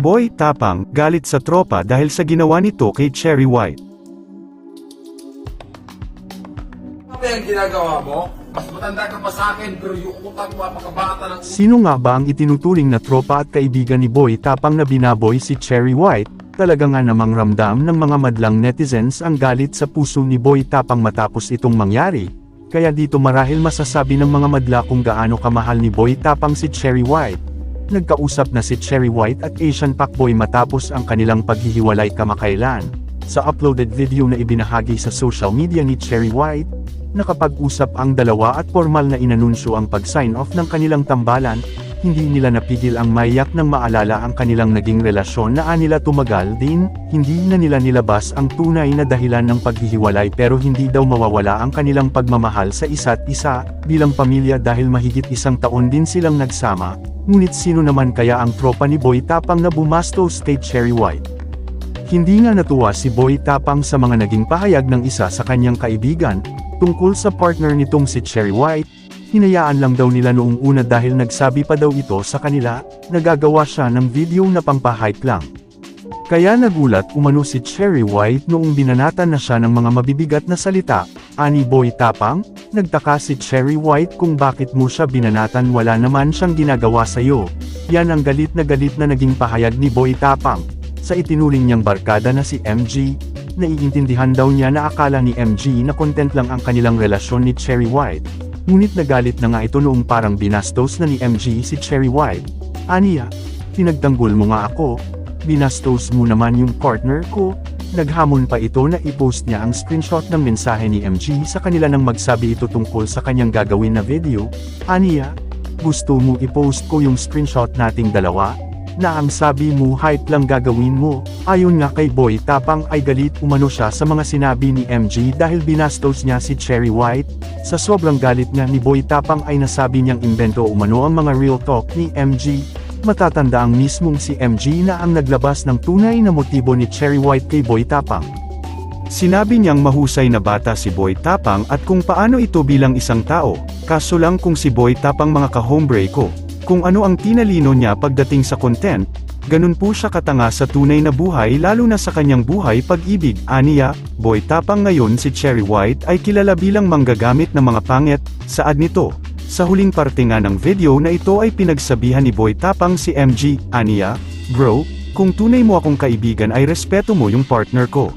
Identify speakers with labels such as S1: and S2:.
S1: Boy Tapang, galit sa tropa dahil sa ginawa nito kay Cherry White.
S2: Ano yung ginagawa mo? Mas matanda ka pa sa akin, pero yung utak mo apakabata ng
S1: Sino nga ba ang itinuturing na tropa at kaibigan ni Boy Tapang na binaboy si Cherry White? Talaga nga namang ramdam ng mga madlang netizens ang galit sa puso ni Boy Tapang matapos itong mangyari. Kaya dito marahil masasabi ng mga madla kung gaano kamahal ni Boy Tapang si Cherry White. Nagkausap na si Cherry White at Asian Pacboy matapos ang kanilang paghihiwalay kamakailan. Sa uploaded video na ibinahagi sa social media ni Cherry White, nakapag-usap ang dalawa at formal na inanunsyo ang pag-sign off ng kanilang tambalan, hindi nila napigil ang maiyak nang maalala ang kanilang naging relasyon na anila tumagal din, hindi na nila nilabas ang tunay na dahilan ng paghihiwalay pero hindi daw mawawala ang kanilang pagmamahal sa isa't isa, bilang pamilya dahil mahigit isang taon din silang nagsama, ngunit sino naman kaya ang tropa ni Boy Tapang na bumastos kay Cherry White? Hindi nga natuwa si Boy Tapang sa mga naging pahayag ng isa sa kanyang kaibigan, tungkol sa partner nitong si Cherry White, hinayaan lang daw nila noong una dahil nagsabi pa daw ito sa kanila, nagagawa siya ng video na pampahype lang. Kaya nagulat umano si Cherry White noong binanatan na siya ng mga mabibigat na salita, ani Boy Tapang, nagtaka si Cherry White kung bakit mo siya binanatan wala naman siyang ginagawa sa'yo. Yan ang galit na galit na naging pahayag ni Boy Tapang. Sa itinuring niyang barkada na si MG, naiintindihan daw niya na akala ni MG na content lang ang kanilang relasyon ni Cherry White. Ngunit nagalit na nga ito noong parang binastos na ni MG si Cherry White. Aniya, pinagtanggol mo nga ako, binastos mo naman yung partner ko, naghamon pa ito na i-post niya ang screenshot ng mensahe ni MG sa kanila nang magsabi ito tungkol sa kanyang gagawin na video, Aniya, gusto mo i-post ko yung screenshot nating dalawa? Na ang sabi mo hype lang gagawin mo, ayon nga kay Boy Tapang ay galit umano siya sa mga sinabi ni MG dahil binastos niya si Cherry White, sa sobrang galit nga ni Boy Tapang ay nasabi niyang imbento umano ang mga real talk ni MG, matatanda ang mismong si MG na ang naglabas ng tunay na motibo ni Cherry White kay Boy Tapang. Sinabi niyang mahusay na bata si Boy Tapang at kung paano ito bilang isang tao, kaso lang kung si Boy Tapang mga ka-hombre ko, kung ano ang tinalino niya pagdating sa content, ganun po siya katanga sa tunay na buhay lalo na sa kanyang buhay pag-ibig. Aniya, Boy Tapang ngayon si Cherry White ay kilala bilang manggagamit ng mga pangit, saad nito. Sa huling parte nga ng video na ito ay pinagsabihan ni Boy Tapang si MG, Aniya, Bro, kung tunay mo akong kaibigan ay respeto mo yung partner ko.